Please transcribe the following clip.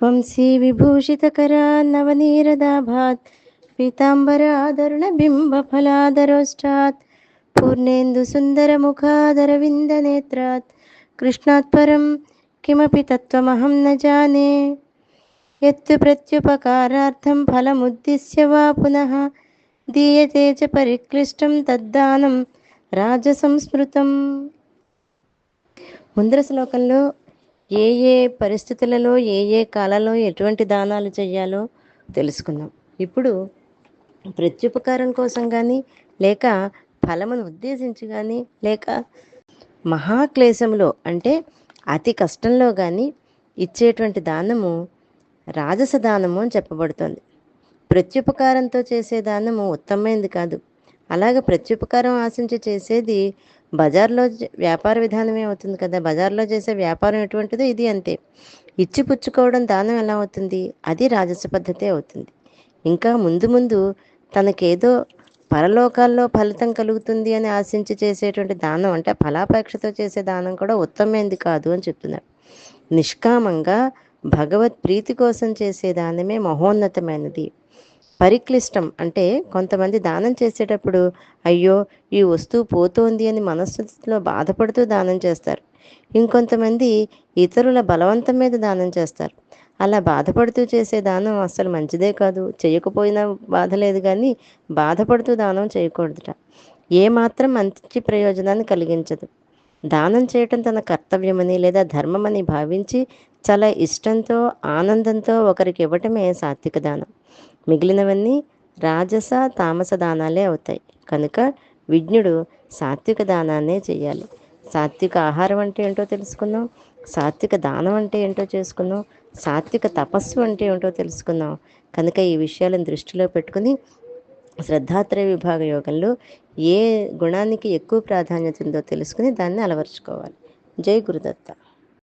వంశీ విభూషితకరా నవనీరదాభాత్ పీతాంబరాదరుణబింబఫలాదరోష్టాత్ పూర్ణేందు సుందరముఖాదరవిन्दనేత్రాత్ కృష్ణాత్ పరం కిమపి తత్వమహం న జానే. యత్తు ప్రత్యుపకారార్థం ఫలముద్దిశ్య వా పునః దీయతే చ పరిక్లిష్టం తద్దానం రాజసంస్మృతం. ముందర శ్లోకంలో ఏ ఏ పరిస్థితులలో ఏ ఏ కాలంలో ఎటువంటి దానాలు చేయాలో తెలుసుకున్నాం ఇప్పుడు ప్రత్యుపకారం కోసం కానీ లేక ఫలమును ఉద్దేశించి కానీ లేక మహాక్లేశంలో అంటే అతి కష్టంలో కానీ ఇచ్చేటువంటి దానము రాజస దానము అని చెప్పబడుతుంది. ప్రత్యుపకారంతో చేసే దానము ఉత్తమమైనది కాదు. అలాగే ప్రత్యుపకారం ఆశించి చేసేది బజార్లో వ్యాపార విధానమే అవుతుంది కదా? బజార్లో చేసే వ్యాపారం ఎటువంటిదో ఇది అంతే. ఇచ్చి పుచ్చుకోవడం దానం ఎలా అవుతుంది? అది రాజస పద్ధతే అవుతుంది. ఇంకా ముందు ముందు తనకేదో పరలోకాల్లో ఫలితం కలుగుతుంది అని ఆశించి చేసేటువంటి దానం అంటే ఫలాపేక్షతో చేసే దానం కూడా ఉత్తమమైనది కాదు అని చెప్తున్నారు. నిష్కామంగా భగవత్ ప్రీతి కోసం చేసే దానమే మహోన్నతమైనది. పరిక్లిష్టం. అంటే కొంతమంది దానం చేసేటప్పుడు అయ్యో ఈ వస్తువు పోతోంది అని మనస్సులో బాధపడుతూ దానం చేస్తారు. ఇంకొంతమంది ఇతరుల బలవంతం మీద దానం చేస్తారు. అలా బాధపడుతూ చేసే దానం అస్సలు మంచిదే కాదు. చేయకపోయినా బాధ లేదు కానీ బాధపడుతూ దానం చేయకూడదుట. ఏ మాత్రం మంచి ప్రయోజనాన్ని కలిగించదు. దానం చేయటం తన కర్తవ్యమని లేదా ధర్మమని భావించి చాలా ఇష్టంతో ఆనందంతో ఒకరికి ఇవ్వటమే సాత్విక దానం. మిగిలినవన్నీ రాజస తామస దానాలే అవుతాయి. కనుక విజ్ఞుడు సాత్విక దానాన్నే చేయాలి సాత్విక ఆహారం అంటే ఏంటో తెలుసుకుందాం. సాత్విక దానం అంటే ఏంటో చేసుకుందాం. సాత్విక తపస్సు అంటే ఏంటో తెలుసుకుందాం. కనుక ఈ విషయాలను దృష్టిలో పెట్టుకుని శ్రద్ధాత్రయ విభాగ యోగంలో ఏ గుణానికి ఎక్కువ ప్రాధాన్యత ఉందో తెలుసుకుని దాన్ని అలవర్చుకోవాలి. జై గురుదత్త.